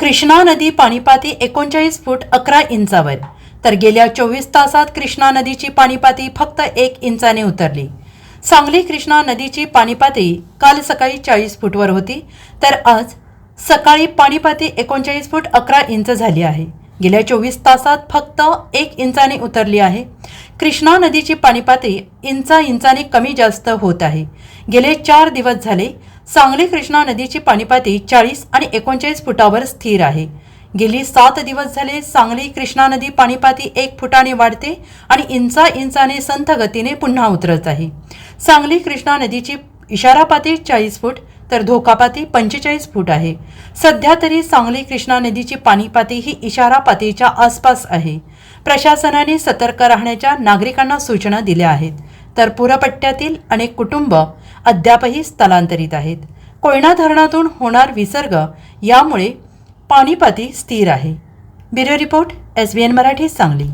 कृष्णा नदी पाणीपाती एकोणचाळीस फूट अकरा इंचावर. तर गेल्या चोवीस तासात कृष्णा नदीची पाणीपाती फक्त एक इंचाने उतरली. सांगली कृष्णा नदीची पाणीपाती काल सकाळी चाळीस फूटवर होती. तर आज सकाळी पाणीपाती एकोणचाळीस फूट अकरा इंच झाली आहे. गेल्या चोवीस तासात फक्त एक इंचाने उतरली आहे. कृष्णा नदीची पाणीपाती इंचा इंचाने कमी जास्त होत आहे. गेले चार दिवस झाले सांगली कृष्णा नदीची पाणीपाती चाळीस आणि एकोणचाळीस फुटावर स्थिर आहे. गेली सात दिवस झाले सांगली कृष्णा नदी पाणीपाती एक फुटाने वाढते आणि इंचा इंचाने संथ गतीने पुन्हा उतरत आहे. सांगली कृष्णा नदीची इशारापाती चाळीस फूट तर धोकापाती पंचेचाळीस फूट आहे. सध्या तरी सांगली कृष्णा नदीची पाणीपाती ही इशारा पातळीच्या आसपास आहे. प्रशासनाने सतर्क राहण्याच्या नागरिकांना सूचना दिल्या आहेत. तर पूरपट्ट्यातील अनेक कुटुंब अद्यापही स्थलांतरित आहेत. कोयना धरणातून होणार विसर्ग यामुळे पाणीपाती स्थिर आहे. Bureau report S B N Marathi Sangli.